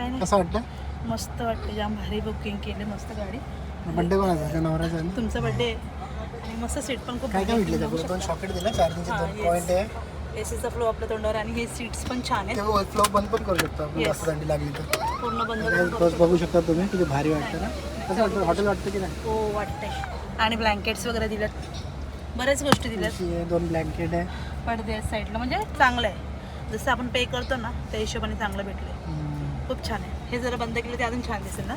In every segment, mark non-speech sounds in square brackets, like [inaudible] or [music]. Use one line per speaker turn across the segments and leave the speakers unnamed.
काय नाही.
कसं वाटतं
मस्त वाटतं. जाम भारी बुकिंग केली मस्त गाडी.
बड्डे कोणाचा त्या नवऱ्याचा आहे ना?
तुमचा बड्डे आणि मस्त सीट पण खूप
काय काय भेटले त्याकडे दोन शॉकेट दिला चार्जिंगचे दोन. पॉईंट आहे.
एसीचा फ्लो आपल्या तोंडावर आणि हे सीट्स पण छान आहेत.
ते फ्लो बंद पण करू शकतो आपण
Yes.
जास्त थंडी लागली तर.
पूर्ण बंद
काय
पण करू
बस बघू शकता. तुम्ही किती भारी वाटतं ना? कसं वाटतं? हॉटेल वाटतं की नाही.
हो वाटतंय. आणि ब्लँकेट्स वगैरे दिल्यात बऱ्याच गोष्टी दिल्यात.
आहे, दोन ब्लँकेट आहे.
पडदे साईडला म्हणजे चांगलं आहे. जसं आपण पे करतो ना त्या हिशोबाने चांगलं भेटलं
हम्म.
खूप छान आहे. हे जरा बंद केलं ते अजून छान दिसेल ना?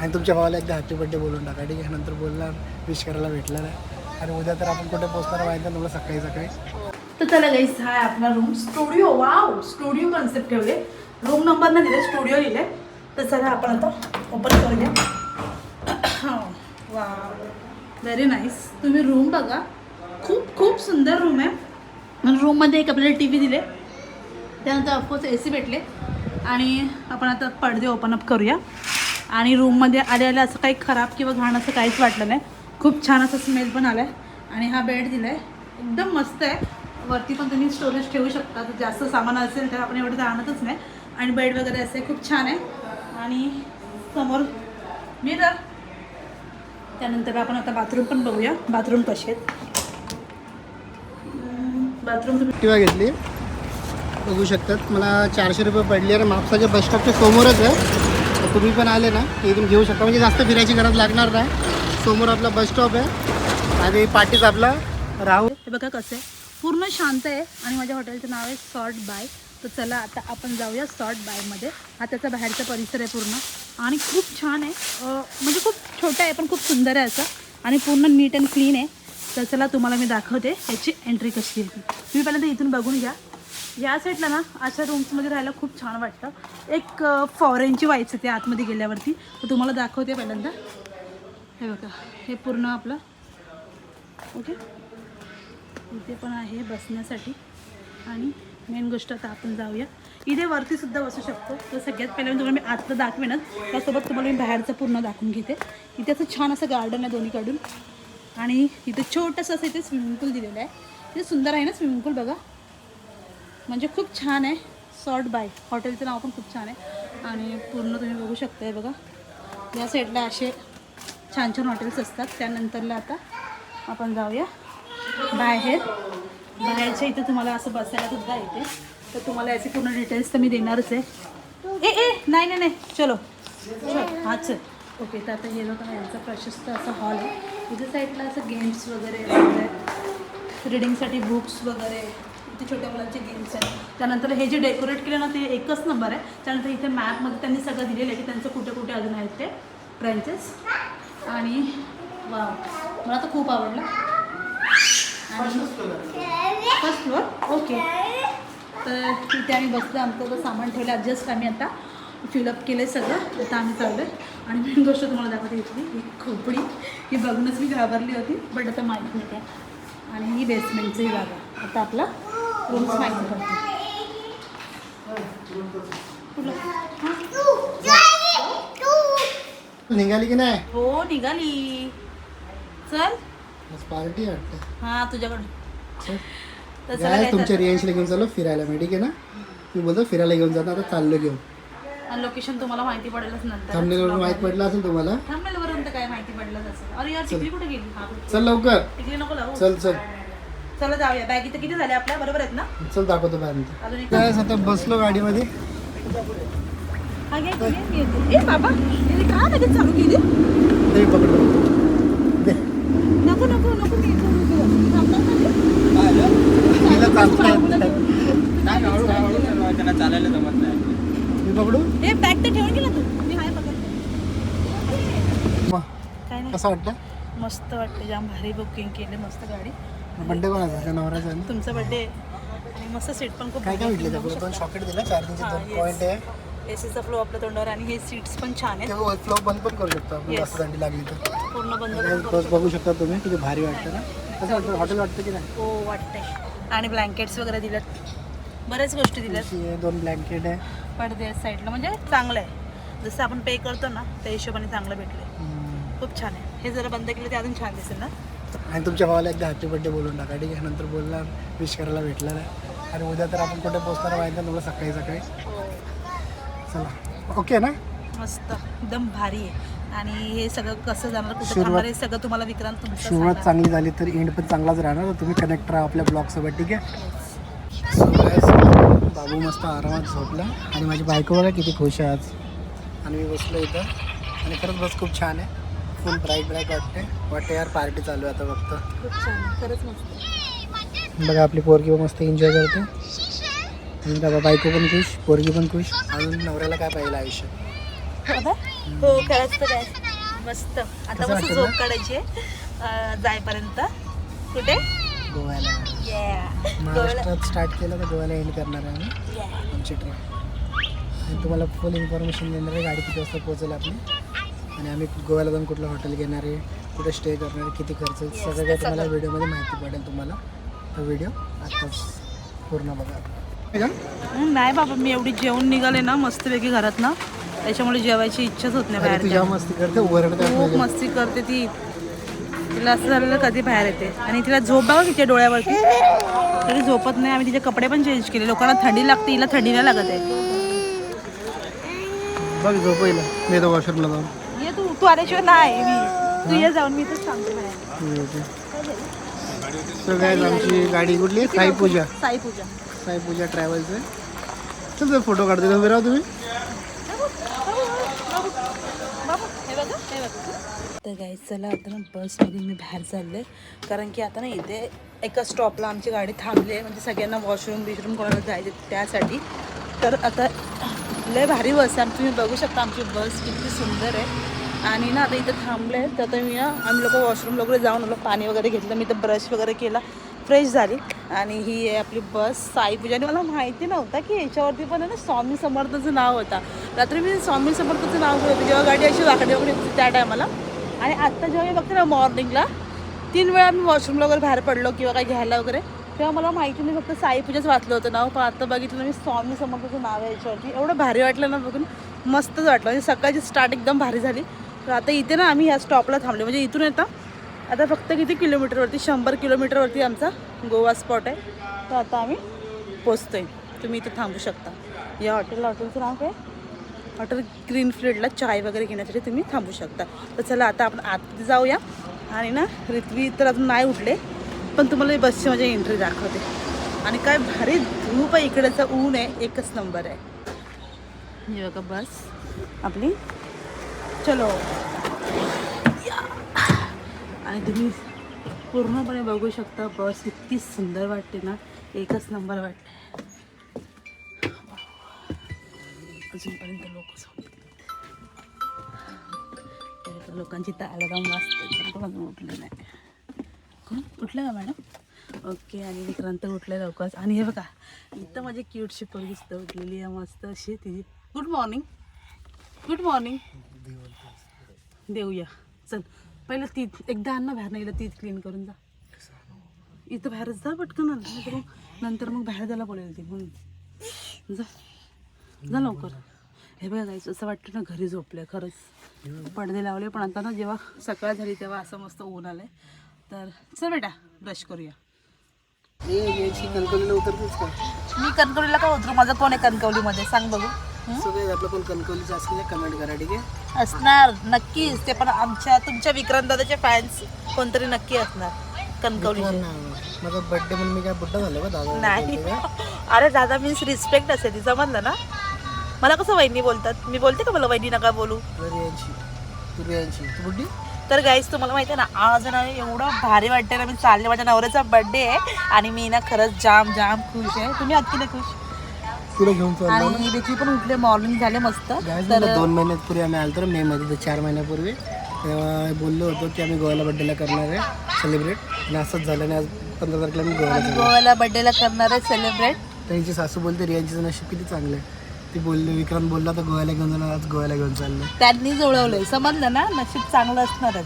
आणि तुमच्या भावाला एकदा हॅपी बर्थडे बोलून टाका ठीक आहे? नंतर बोलणार विश करायला भेटणार आहे. आणि उद्या तर आपण कुठे पोहोचणार माहिती आहे तुम्हाला सकाळी सकाळी.
तर चला गाईस हा आहे आपला room studio wow studio concept ठेवले. रूम नंबर नाही दिले स्टुडिओ लिहिले. तर चला आपण आता ओपन करूया. वा व्हेरी नाईस तुम्ही रूम बघा. खूप खूप सुंदर रूम आहे. आणि रूममध्ये एक आपल्याला टी व्ही दिले. त्यानंतर ऑफकोर्स ए सी भेटले. आणि आपण आता पडदे ओपन अप करूया. आणि रूममध्ये आले आले असं काही खराब किंवा घाण असं काहीच वाटलं नाही. खूप छान असं स्मेल पण आला आहे आणि हा बेड दिला आहे एकदम मस्त आहे. वरती पण तुम्ही स्टोरेज ठेवू शकता. तर जास्त सामान असेल तर आपण एवढं जाणतच नाही. आणि बेड वगैरे असे खूप छान आहे. आणि समोर मिरर त्यानंतर आपण आता बाथरूम पण बघूया. बाथरूम कसे आहेत बाथरूम
घेतली? बघू शकतात. मला चारशे रुपये पडले आणि मापसाच्या बस स्टॉपच्या समोरच आहे. तर तुम्ही पण आले ना इथून घेऊ शकता. म्हणजे जास्त फिरायची गरज लागणार नाही. समोर आपला बस स्टॉप आहे. आणि पाठीच आपला राहू.
हे बघा कसं आहे. पूर्ण शांत आहे आणि माझ्या हॉटेलचं नाव आहे सॉर्ट बाय तर चला आता आपण जाऊया सॉर्ट बायमध्ये हा त्याचा बाहेरचा परिसर आहे पूर्ण. आणि खूप छान आहे. म्हणजे खूप छोटा आहे पण खूप सुंदर आहे असं. आणि पूर्ण नीट अँड क्लीन आहे. तर चला तुम्हाला मी दाखवते याची एंट्री कशी आहे ती. तुम्ही पहिल्यांदा इथून बघून घ्या. या साईडला ना अशा रूम्समध्ये राहायला खूप छान वाटतं. एक फॉरेनची वाईच आहे ते आतमध्ये गेल्यावरती. तर तुम्हाला दाखवते पहिल्यांदा. हे बघा हे पूर्ण आपलं. ओके? इथे पण आहे बसण्यासाठी. आणि मेन गोष्ट आता आपण जाऊया. इथे वरती सुद्धा बसू शकतो. तर सगळ्यात पहिल्यांदा तुम्हाला मी आतलं दाखवेनच त्यासोबत तुम्हाला मी बाहेरचं पूर्ण दाखवून घेते. इथे असं छान असं गार्डन आहे दोन्हीकडून. आणि इथे छोटंसं असं इथे स्विमिंग पूल दिलेलं आहे. इथे सुंदर आहे ना स्विमिंग पूल बघा. म्हणजे खूप छान आहे. सॉर्ट बाय हॉटेलचं नाव पण खूप छान आहे. आणि पूर्ण तुम्ही बघू शकताय बघा. या साईडला असे छान छान हॉटेल्स असतात. त्यानंतरला आता आपण जाऊया. बाहेर. बाहेरच्या इथं तुम्हाला असं बसायला सुद्धा येते. तर तुम्हाला याचे पूर्ण डिटेल्स तर मी देणारच आहे. ए ए नाही नाही नाही. चलो. चल हां चल ओके तर आता हे बघा यांचा प्रशस्त असा हॉल आहे. इथं साईडला असं गेम्स वगैरे रिडिंगसाठी बुक्स वगैरे. इथे छोट्या मुलांचे गेम्स आहेत. त्यानंतर हे जे डेकोरेट केलं ना ते एकच नंबर आहे. त्यानंतर इथे मॅपमध्ये त्यांनी सगळं दिलेलं आहे की त्यांचं कुठे कुठे अजून आहेत ते ब्रँचेस आणि वा मला तर खूप आवडलं. फर्स्ट फ्लोअर ओके तर तिथे आम्ही बसलो आमचं सामान ठेवलं जस्ट आम्ही आता फिलअप केलं आहे सगळं. आता आम्ही चाललो आणि मेन गोष्ट तुम्हाला दाखवते इथली ही खोपडी. ही बघूनच मी घाबरली होती बट आता माहीत नाही काय. आणि ही बेसमेंटची जागा आता आपला माहिती पडतो हां?
निघाली की नाही?
हो निघाली. चल.
पार्टी वाटतं.
हां
काय
काय
तुमच्या रियांशला घेऊन चाललो फिरायला. मी ठीक आहे ना? मी बोलतो फिरायला घेऊन जातो आता चाललो घेऊन.
लोकेशन तुम्हाला माहिती पडेलच नंतर.
थांबण्यावरून माहीत पडलं असेल तुम्हाला?
थांबेलवरून तर काय माहिती पडलं तसं अरे यार टिकली कुठे गेली?
चल लवकर.
टिकली नको लावू.
चल चल.
चला जाऊया. बॅग इथं किती झाल्या आपल्या? बरोबर आहेत ना?
चल दाखवतो बाहेर
अजून एक
काय आता बसलो गाडीमध्ये?
हा घे घे, मी येते. ए बाबा हे का लगेच चालू केली?
ते पकडलो दे.
नको नको नको मी इथं उभी आहे. थांबणार का ते?
तिला चालता येत नाही.
काय हळू हळू चालवा, त्यांना चालायला जमत नाही.
मी पकडू
ए बॅग तर ठेवून गेला तू. मी हाय
मग
काय नाही.
कसं वाटतं
मस्त वाटतं. जाम भारी बुकिंग केली मस्त गाडी.
बड्डे कोणाचा? त्या नवऱ्याचा आहे ना?
तुमचा बड्डे आणि मस्त सीट पण खूप
काय काय भेटले त्याकडे दोन शॉकेट दिला चार्जिंगचे दोन. पॉईंट आहे.
एसीचा फ्लो आपल्या तोंडावर आणि हे सीट्स पण छान आहेत.
फ्लो बंद पण करू शकतो आपण
Yes.
जास्त थंडी लागली तर.
पूर्ण बंद
बघू शकता तुम्ही किती भारी वाटतं ना? कसं वाटतं? हॉटेल वाटतं की नाही?
हो वाटतंय. आणि ब्लँकेट्स वगैरे दिल्यात बऱ्याच गोष्टी दिल्यात.
आहे दोन ब्लँकेट आहे.
पडदे साईडला म्हणजे चांगलं आहे. जसं आपण पे करतो ना त्या हिशोबाने चांगलं भेटलं
हम्म.
खूप छान आहे. हे जरा बंद केलं ते अजून छान दिसेल ना?
आणि तुमच्या भावाला एकदा हॅपी बर्थडे बोलून टाका. ठीक आहे? नंतर बोलणार विश करायला भेटणार आहे. आणि उद्या तर आपण कुठे पोहोचणार माहिती आहे तुम्हाला सकाळी सकाळी. चला. ओके ना?
मस्त. एकदम भारी आहे. आणि हे सगळं कसं जाणार कुठं थांबणार हे सगळं तुम्हाला विक्रांत तुमचं
सुरुवात
सांगा.
चांगली झाली तर एंड पण चांगलाच राहणार. तर तुम्ही कनेक्ट राहा आपल्या ब्लॉगसोबत ठीक आहे? So guys, बाबू मस्त आरामात झोपला. आणि माझी बायको बघा किती खुश आहे आज. आणि मी बसलो इथं. आणि खरंच बस खूप छान आहे. फुल ब्राईट ब्राईट वाटते वाटते यार पार्टी चालू आहे आता फक्त.
खूप छान आहे. खरंच मस्त
बघा आपली पोरगी पण मस्त एन्जॉय करते. आणि बाबा बायको पण खुश पोरगी पण खुश. अजून नवऱ्याला काय पाहिजे आयुष्य?
हो खरंच तर काय. मस्त. आता
कसं
मस्त झोप? काढायची आहे, अं, जायपर्यंत कुठे?
गोव्याला.
Yeah.
महाराष्ट्रात स्टार्ट केलं तर गोव्याला एंड करणार आहे आम्ही?
Yeah.
आमची ट्रेन आणि तुम्हाला फुल इन्फॉर्मेशन देणार आहे गाडी किती वाजता पोहोचेल आपली. आणि आम्ही गोव्याला जाऊन कुठलं हॉटेल घेणार आहे कुठे स्टे करणार आहे किती खर्च सगळं काही तुम्हाला व्हिडिओमध्ये माहिती पडेल तुम्हाला. तर व्हिडिओ आत्ताच पूर्ण बघा?
हं, नाही बाबा मी एवढी जेवण निघाले ना मस्तपैकी घरात ना त्याच्यामुळे जेवायची इच्छाच होत नाही बाहेर
मस्ती करते
खूप. मस्ती करते ती. तिला असं झालेलं कधी बाहेर येते. आणि तिला झोप बघा तिच्या डोळ्यावरती. तरी झोपत नाही आम्ही तिचे कपडे पण चेंज केले. लोकांना थंडी लागते हिला थंडी नाही लागत आहे.
बघ झोपईला मी येतो वॉशरूमला जाऊन.
तू आल्याशिवाय नाही मी. तू ये जाऊन मी तर सांगते बाहेर.
सो काय आमची गाडी कुठली? साई पूजा.
साई पूजा.
साई पूजा ट्रॅव्हल्स आहे चल ते फोटो काढते. उभे राहा तुम्ही.
तर गाई चला आता ना बसमध्ये मी बाहेर चालले. कारण की आता ना इथे एका स्टॉपला आमची गाडी थांबली आहे. म्हणजे सगळ्यांना वॉशरूम बिशरूम कोणाला जायचे त्यासाठी. तर आता लय भारी बस आहे. तुम्ही बघू शकता आमची बस किती सुंदर आहे. आणि ना आता इथं थांबले आहे तर आता मी ना आम्ही लोक वॉशरूम वगैरे जाऊन आलो पाणी वगैरे घेतलं. मी तर ब्रश वगैरे केला फ्रेश झाली. आणि ही आहे आपली बस साई पूजा. आणि मला माहिती नव्हता की याच्यावरती पण आहे ना स्वामी समर्थाचं नाव होता. रात्री मी स्वामी समर्थाचं नाव घेत जेव्हा गाडी अशी वाकडी वगैरे होती त्या टायमाला आणि आत्ता जेव्हा मी बघते ना मॉर्निंगला तीन वेळा मी वॉशरूमला वगैरे बाहेर पडलो किंवा काही घ्यायला वगैरे. तेव्हा मला माहिती नाही फक्त साई पूजाच वाचलं होतं नाव. पण आता बघितलं मी स्वामी समर्थाचं नाव आहे याच्यावरती. एवढं भारी वाटलं ना बघून मस्तच वाटलं. म्हणजे सकाळची स्टार्ट एकदम भारी झाली. तर आता इथे ना आम्ही ह्या स्टॉपला थांबले म्हणजे इथून येतं आता फक्त किती किलोमीटरवरती? शंभर किलोमीटरवरती आमचा गोवा स्पॉट आहे. तर आता आम्ही पोचतो आहे तुम्ही इथं थांबू शकता. या हॉटेलला हॉटेलचं नाव काय? हॉटेल ग्रीन फ्लेडला चाय वगैरे घेण्यासाठी तुम्ही थांबू शकता. तर चला आता आपण आत जाऊया. आणि ना रिथवी तर अजून नाही उठले पण तुम्हाला बसची माझी एंट्री दाखवते. आणि काय भारी धूप आहे इकडचं ऊन आहे एकच नंबर आहे. हे बघा बस आपली चलो। या. आणि तुम्ही पूर्णपणे बघू शकता बस इतकी सुंदर वाटते ना एकच नंबर वाटते. अजूनपर्यंत लोक लोकांची तर वाचते वाजते पण कोण उठले नाही. उठलं का मॅडम? ओके आणि विक्रांत उठले लवकर आणि हे बघा इथं माझी क्यूटशी पण दिसतं उठलेली आहे मस्त अशी तिची. Good morning. Good morning. देऊया. चल. पहिलं ती एकदा आण ना बाहेर नाही ती क्लीन करून जा. इथं बाहेरच जा पटकन मग नंतर मग बाहेर जायला बोलेल ती. म्हणून जा. जा लवकर. हे बघा जायचं असं वाटतं ना घरी झोपले खरंच. पडदे लावले पण आता ना जेव्हा सकाळ झाली तेव्हा असं मस्त ऊन आलंय. तर चल बेटा ब्रश करूया.
याची कणकवलीला उतरतेच का?
मी कणकवलीला का उतरू? माझं कोण आहे कणकवलीमध्ये? सांग बघू.
आपलं पण कणकवलीचं ना कमेंट करा ठीक आहे?
असणार नक्कीच. ते पण आमच्या तुमच्या विक्रांत दादाचे फॅन्स कोणतरी नक्की असणार कणकवली
माझा बर्थडे म्हणून मी काय बुड्ढा झालो का दादा?
नाही. [laughs] अरे दादा मीन्स रिस्पेक्ट असेल ती समजलं ना. मला कसं वहिनी बोलतात? मी बोलते का मला वहिनी नका बोलू?
रियांशी तू रियांशी तू
तर गाईज तुम्हाला माहिती आहे ना आज ना एवढं भारी वाटतं ना मी चालले माझ्या नवऱ्याचा बर्थडे आहे. आणि मी ना खरंच जाम जाम खुश आहे. तुम्ही आत किती खुश?
तुला घेऊन चाललो.
आणि पण उठले मॉर्निंग झाले मस्त.
गायज
तर
मला दोन महिन्यापूर्वी आम्ही आलो तर मे मध्ये तर चार महिन्यापूर्वी. तेव्हा बोललो होतो की आम्ही गोव्याला बड्डेला करणार आहे सेलिब्रेट आणि असंच झालं आणि आज पंधरा तारखेला मी गोव्याला
आम्ही गोव्याला बर्थडेला करणार आहे सेलिब्रेट
त्यांची सासू बोलते रियांचं नशीब किती चांगलं आहे. ती बोलली विक्रांत बोलला तर गोव्याला घेऊन जाणार आज गोव्याला घेऊन चाललं
त्यांनी जुळवलंय समजलं ना? नशीब चांगलं असणारच.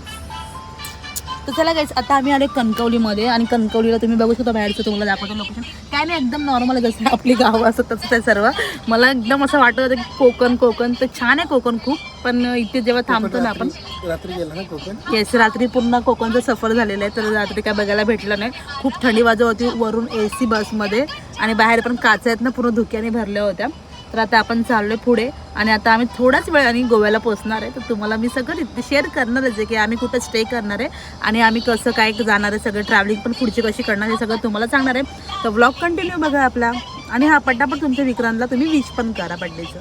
तर चला गाईस आता आम्ही आलो कणकवलीमध्ये आणि कणकवलीला तुम्ही बघू शकता बाहेरचं तुम्हाला दाखवतो लोकेशन काय नाही एकदम नॉर्मल जसं [laughs] आपली गावं असं तसं ते सर्व. मला एकदम असं वाटत होतं की कोकण कोकण तर छान आहे कोकण खूप पण इथे जेव्हा थांबतो ना आपण
रात्री गेला ना कोकण?
येस रात्री पूर्ण कोकणचं सफर झालेलं आहे तर रात्री काय बघायला भेटलं नाही. खूप थंडी वाजत होती वरून ए सी बसमध्ये आणि बाहेर पण काचा आहेत ना पूर्ण धुक्याने भरल्या होत्या. तर आता आपण चाललोय पुढे आणि आता आम्ही थोड्याच वेळाने गोव्याला पोहोचणार आहे. तर तुम्हाला मी सगळं शेअर करणारच आहे की आम्ही कुठं स्टे करणार आहे आणि आम्ही कसं काय जाणार आहे सगळं ट्रॅव्हलिंग पण पुढची कशी करणार हे सगळं तुम्हाला सांगणार आहे. तर ब्लॉग कंटिन्यू बघा आपला आणि हा पटापट तुमच्या विक्रांतला तुम्ही विश पण करा बड्डेचं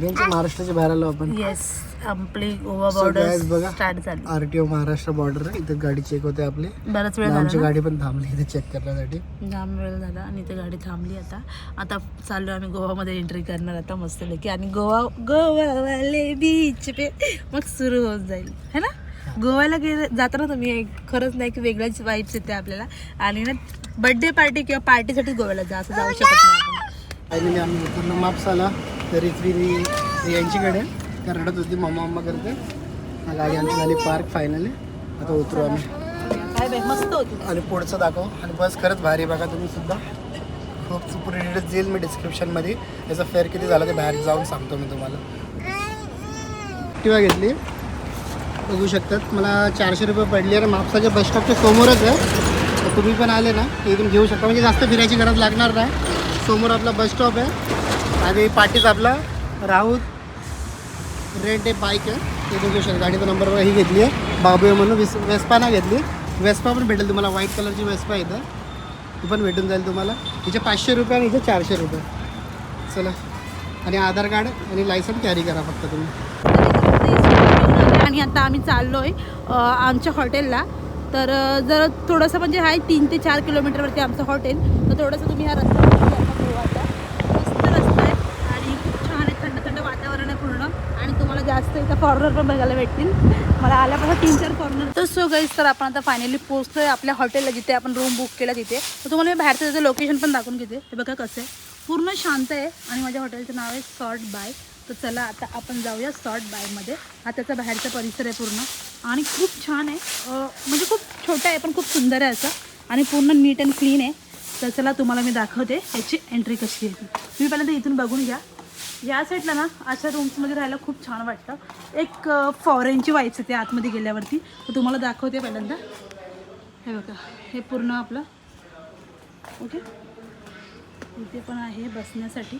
त्यांच्या महाराष्ट्राच्या बाहेर आलो आपण.
येस आपली गोवा
So guys, बघा.
बॉर्डर स्टार्ट झाली.
R T O Maharashtra border इथे गाडी चेक होते आपली.
बराच वेळ
आमची
झाला
गाडी पण थांबली इथे चेक करण्यासाठी.
ना जाम वेळ झाला आणि इथे गाडी थांबली आता. आता चाललो आम्ही गोवामध्ये एंट्री करणार आता मस्तपैकी. आणि गोवा गोवावाले बीच पे मग सुरू होऊन जाईल. है ना? गोव्याला गेले जाताना तुम्ही एक खरंच नाही की वेगळ्याच वाईब्स येते आपल्याला. आणि ना बर्थडे पार्टी किंवा पार्टीसाठी गोव्याला जा असं जाऊ शकत नाही आपण.
फायनली आम्ही उतरलो मापसाला. तरी फ्री यांचीकडे. त्या रडत होती मम्मा मम्मा करते. हा गाडी आमची झाली पार्क फायनली आता उतरू आम्ही.
मस्त
आणि पुढचं दाखव. आणि बस खरंच भारी बघा तुम्ही सुद्धा. खूप पूर्ण डिटेल्स देईल मी डिस्क्रिप्शनमध्ये याचा फेअर किती झाला ते बाहेर जाऊन सांगतो मी तुम्हाला. ॲक्टिवा घेतली. बघू शकतात. मला चारशे रुपये पडली. आणि मापसाच्या बस स्टॉपच्या समोरच आहे. तर तुम्ही पण आले ना तर इथून घेऊ शकता. म्हणजे जास्त फिरायची गरज लागणार नाही. समोर आपला बस स्टॉप आहे. आणि पाठीच आपला राऊत रेड बाईक आहे. ते बघू गाडीचा नंबर ही घेतली आहे. बाबू म्हणून विस वेस्पा घेतली. वेस्पा पण भेटेल तुम्हाला. व्हाईट कलरची वेस्पा इथं. ती पण भेटून जाईल तुम्हाला. हिचे पाचशे रुपये आणि हिचे चारशे रुपये. चला. आणि आधार कार्ड आणि लायसन कॅरी करा फक्त तुम्ही.
आणि आता आम्ही चाललो आहे आमच्या हॉटेलला. तर जर थोडंसं म्हणजे आहे तीन ते चार किलोमीटरवरती आमचं हॉटेल. तर थोडंसं तुम्ही ह्या रस्त्यावर मस्त रस्ता आहे. आणि खूप छान आहे. थंड थंड वातावरण आहे पूर्ण. आणि तुम्हाला जास्त इथं कॉर्नर पण बघायला भेटतील. मला आल्यापासून तीन चार कॉर्नर तर सो गाईज तर आपण आता फायनली पोहोचतोय आपल्या हॉटेलला जिथे आपण रूम बुक केला तिथे. तर तुम्हाला मी बाहेरचं त्याचं लोकेशन पण दाखवून घेते. हे बघा कसं आहे. पूर्ण शांत आहे आणि माझ्या हॉटेलचं नाव आहे सॉर्ट बाय तर चला आता आपण जाऊया सॉर्ट बायमध्ये हा त्याचा बाहेरचा परिसर आहे पूर्ण. आणि खूप छान आहे. म्हणजे खूप छोटा आहे पण खूप सुंदर आहे असं. आणि पूर्ण नीट अँड क्लीन आहे. तर चला तुम्हाला मी दाखवते याची एंट्री कशी आहे ती. तुम्ही पहिल्यांदा इथून बघून घ्या. या साईडला ना अशा रूम्समध्ये राहायला खूप छान वाटतं. एक फॉरेनची वाईब्स येते आतमध्ये गेल्यावरती. तुम्हाला दाखवते पहिल्यांदा. हे बघा हे पूर्ण आपलं. ओके? इथे पण आहे बसण्यासाठी.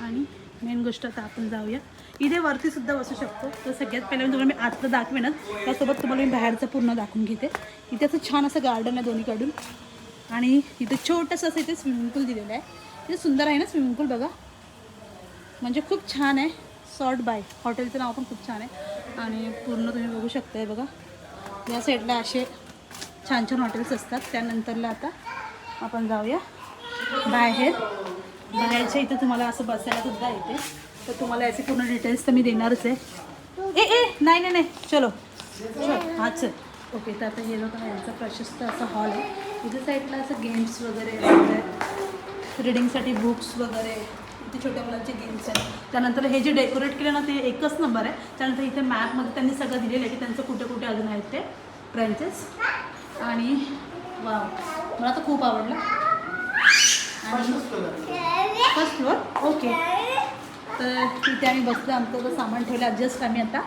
आणि मेन गोष्ट आता आपण जाऊया. इथे वरती सुद्धा बसू शकतो. तर सगळ्यात पहिल्या मी तुम्हाला मी आतलं दाखवेनच त्यासोबत तुम्हाला मी बाहेरचं पूर्ण दाखवून घेते. इथे असं छान असं गार्डन आहे दोन्हीकडून. आणि इथे छोटंसं असं इथे स्विमिंग पूल दिलेलं आहे. इथे सुंदर आहे ना स्विमिंग पूल बघा. म्हणजे खूप छान आहे. सॉर्ट बाय. हॉटेलचं नाव पण खूप छान आहे. आणि पूर्ण तुम्ही बघू शकताय बघा. या साईडला असे छान छान हॉटेल्स असतात. त्यानंतरला आता आपण जाऊया. बाहेर. बाहेरच्या इथं तुम्हाला असं बसायला सुद्धा येते. तर तुम्हाला याचे पूर्ण डिटेल्स तर मी देणारच आहे. ए ए नाही नाही नाही. चलो. चल. हां चल ओके तर आता हे लोक यांचा प्रशस्त असा हॉल आहे. इथं साईडला असं गेम्स वगैरे वगैरे रीडिंगसाठी बुक्स वगैरे. इथे छोट्या मुलांचे गेम्स आहेत. त्यानंतर हे जे डेकोरेट केलं ना ते एकच नंबर आहे. त्यानंतर इथे मॅपमध्ये त्यांनी सगळं दिलेलं आहे की त्यांचं कुठे कुठे अजून आहेत ते ब्रँचेस आणि वा मला तर खूप आवडलं. आणि फर्स्ट फ्लोअर ओके तर तिथे आम्ही बसलो आमचं तर सामान ठेवलं. जस्ट आम्ही आता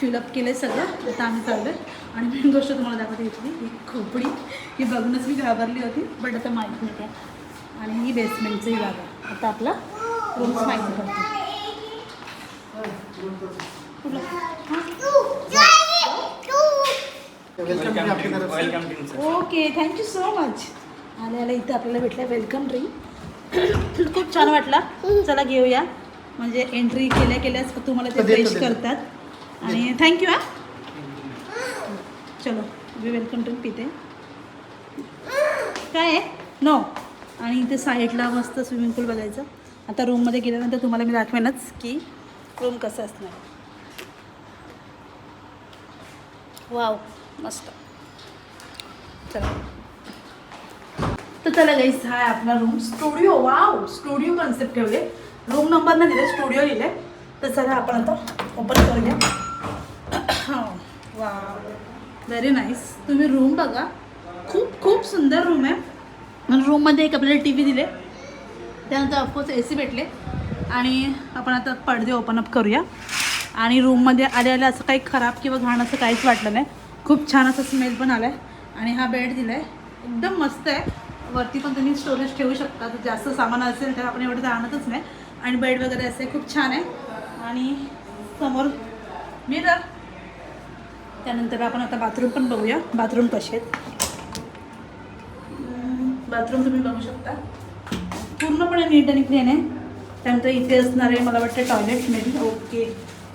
फिलअप केलं आहे सगळं. आता आम्ही चाललो आहे आणि मेन गोष्ट तुम्हाला दाखवते इथली ही खोपडी. ही बघूनच मी घाबरली होती बट आता माहीत नाही आणि ही बेसमेंटची ही जागा आता आपला रूम्स माहिती पडते ओके थँक्यू सो मच आले आले इथं आपल्याला भेटलं वेलकम ड्रिंक खूप छान वाटला. चला घेऊया. म्हणजे एंट्री केल्या केल्याच तुम्हाला ते फ्रेश
देतो.
करतात. आणि थँक्यू हा. चलो मी वेलकम ड्रिंक पिते. काय आहे? नो आणि इथे साईडला मस्त स्विमिंग पूल बघायचं. आता रूममध्ये गेल्यानंतर तुम्हाला मी दाखवेनच की रूम कसं असणार. वाव मस्त. चला. तर चला गाईस हा आहे आपला room studio wow studio concept ठेवले. रूम नंबर ना दिले स्टुडिओ लिहिले. तर चला आपण आता ओपन करूया. वा व्हेरी नाईस तुम्ही रूम बघा. खूप खूप सुंदर रूम आहे. आणि रूममध्ये एक आपल्याला टी व्ही दिले. त्यानंतर ऑफकोर्स ए सी भेटले. आणि आपण आता पडदे ओपन अप करूया. आणि रूममध्ये आले आले असं काही खराब किंवा घाण असं काहीच वाटलं नाही. खूप छान असं स्मेल पण आला आहे आणि हा बेड दिला आहे एकदम मस्त आहे. वरती पण तुम्ही स्टोरेज ठेवू शकता. जर जास्त सामान असेल तर आपण एवढं तर आणतच नाही. आणि बेड वगैरे असे खूप छान आहे. आणि समोर मिरर त्यानंतर आपण आता बाथरूम पण बघूया. बाथरूम कसे आहेत. बाथरूम तुम्ही बघू शकता. पूर्णपणे नीट आणि क्लीन आहे. त्यानंतर इथे असणारे मला वाटतं टॉयलेट मेबी ओके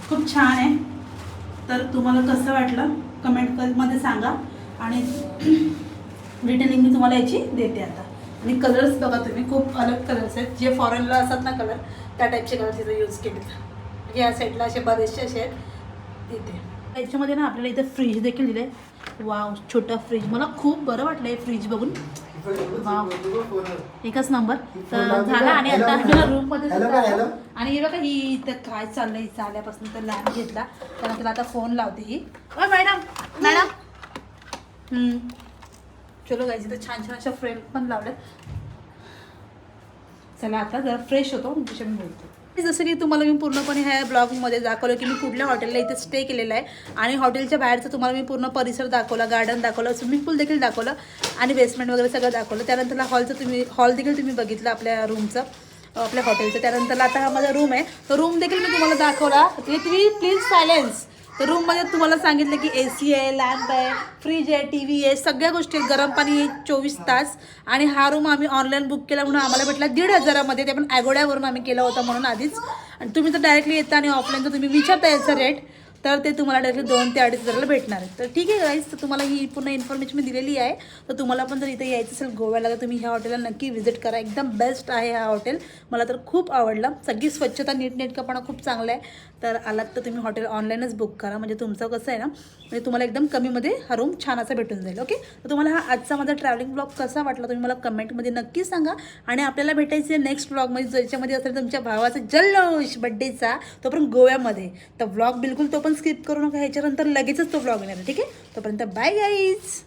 खूप छान आहे. तर तुम्हाला कसं वाटलं? कमेंटमध्ये सांगा. आणि [clears throat] रिटर्निंग मी तुम्हाला याची देते आता. आणि कलर्स बघा तुम्ही. खूप अलग कलर्स आहेत. जे फॉरेनला असतात ना कलर त्या टाईपचे कलर तिथे यूज केले म्हणजे या साईडला असे बरेचसे असे आहेत. इथे याच्यामध्ये ना आपल्याला इथे फ्रीज देखील दिलं आहे वाव छोटा फ्रीज मला खूप बरं वाटलं हे फ्रीज बघून. एकच नंबर. तर झाला आणि आता रूममध्ये. आणि हे बघा ही इथं काय चाललंय हिचं आल्यापासून तर लॅब घेतला. त्यानंतर आता फोन लावते ही. ओ मॅडम मॅडम हम्म. चलो गायची तर छान छान अशा फ्रेम पण लावल्यात. चला आता जरा फ्रेश होतो. तुझ्या मी बोलतो. जसं की तुम्हाला मी पूर्णपणे ह्या ब्लॉगमध्ये दाखवलं की मी कुठल्या हॉटेलला इथे स्टे केलेला आहे. आणि हॉटेलच्या बाहेरचं तुम्हाला मी पूर्ण परिसर दाखवला गार्डन दाखवलं स्विमिंग पूल देखील दाखवलं आणि बेसमेंट वगैरे सगळं दाखवलं. त्यानंतरला हॉलचं तुम्ही हॉल देखील तुम्ही बघितलं आपल्या रूमचं आपल्या हॉटेलचं त्यानंतरला आता हा माझा रूम आहे. तो रूम देखील मी तुम्हाला दाखवला. ते तुम्ही प्लीज सायलेन्स तर रूममध्ये तुम्हाला सांगितलं की ए सी आहे लॅम्प आहे फ्रीज आहे टी व्ही आहे सगळ्या गोष्टी आहेत. गरम पाणी आहे चोवीस तास. आणि हा रूम आम्ही ऑनलाईन बुक केला म्हणून आम्हाला भेटला दीड हजारामध्ये. ते पण ॲगोड्यावरून आम्ही केला होता म्हणून आधीच. आणि तुम्ही तर डायरेक्टली येता आणि ऑफलाईन तर तुम्ही विचारता याचा रेट तर ते तुम्हाला डायरेक्ट दोन ते अडीच हजाराला भेटणार आहे. तर ठीक आहे गाईज तर तुम्हाला ही पूर्ण इन्फॉर्मेशन मी दिलेली आहे. तर तुम्हाला पण जर इथे यायचं असेल गोव्याला तर तुम्ही ह्या हॉटेलला नक्की व्हिजिट करा. एकदम बेस्ट आहे हा हॉटेल मला तर खूप आवडलं. सगळी स्वच्छता नीटनेटकापणा खूप चांगला आहे. तर आलात तर तुम्ही हॉटेल ऑनलाईनच बुक करा. म्हणजे तुमचं कसं आहे ना म्हणजे तुम्हाला एकदम कमीमध्ये हा रूम छान असा भेटून जाईल ओके तर तुम्हाला हा आजचा माझा ट्रॅव्हलिंग ब्लॉग कसा वाटला तुम्ही मला कमेंटमध्ये नक्की सांगा. आणि आपल्याला भेटायचं आहे नेक्स्ट ब्लॉगमध्ये ज्याच्यामध्ये असेल तुमच्या भावाचा जल्लोष बड्डेचा तो पण गोव्यामध्ये. तर ब्लॉग बिलकुल तो पण स्किप करू नका ह्याच्यानंतर लगेचच तो ब्लॉग येणार ठीक आहे? तोपर्यंत बाय गाईज